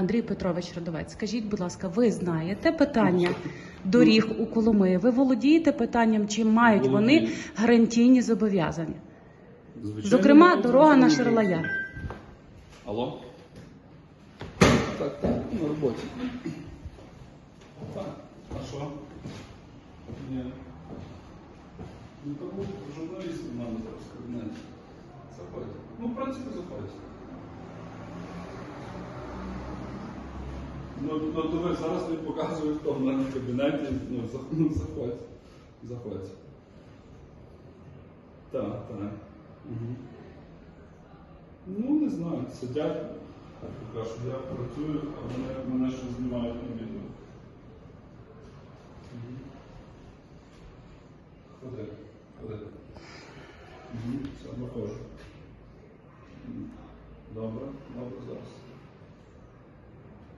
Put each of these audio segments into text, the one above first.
Андрій Петрович Родовець, скажіть, будь ласка, ви знаєте питання доріг у Коломиї? Ви володієте питанням, чи мають вони гарантійні зобов'язання? Звичайно, Зокрема, дорога на. Шарлая. Алло? Так, так, на роботі. Так, а що? Ні. Ну, тому журналісти в мене зараз в кабінеті. Заходьте. Ну, в принципі, заходьте. Ну, ну, то ви зараз не показую, хто в мене в кабінеті. Ну, зах- ну. Заходьте. Так, так. Угу. Ну, не знаю, сидять, поки що я працюю, а мене, мене ще знімають на відео. Мгм. Ходи, ходи. Угу. Все, виходжу. Добре, добре, зараз.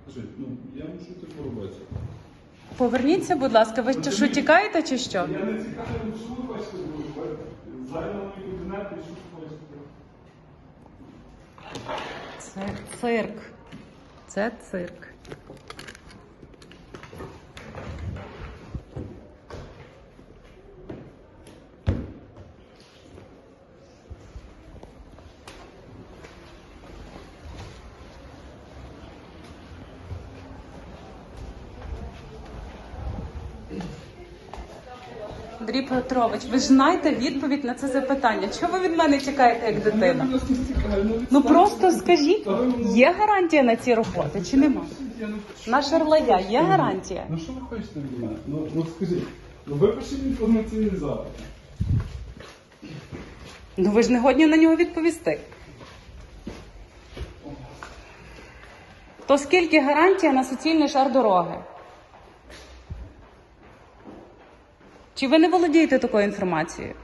Скажіть, ну, я мушу це по. Поверніться, будь ласка, ви що тікаєте чи що? Я не цікавий, що ви бачите, бо Зайняли мій кабінет і що ви хочете. Це цирк. Це цирк. Андрій Петрович, ви ж знаєте відповідь на це запитання. Чого ви від мене тікаєте як дитина? Ну, просто скажіть, є гарантія на ці роботи чи нема? На Шарлая є гарантія? Ну що ви хочете від мене? Ну, ну скажіть, ну випишіть інформаційний запит. Ну ви ж не годні на нього відповісти. То скільки гарантія на суцільний шар дороги? Чи ви не володієте такою інформацією?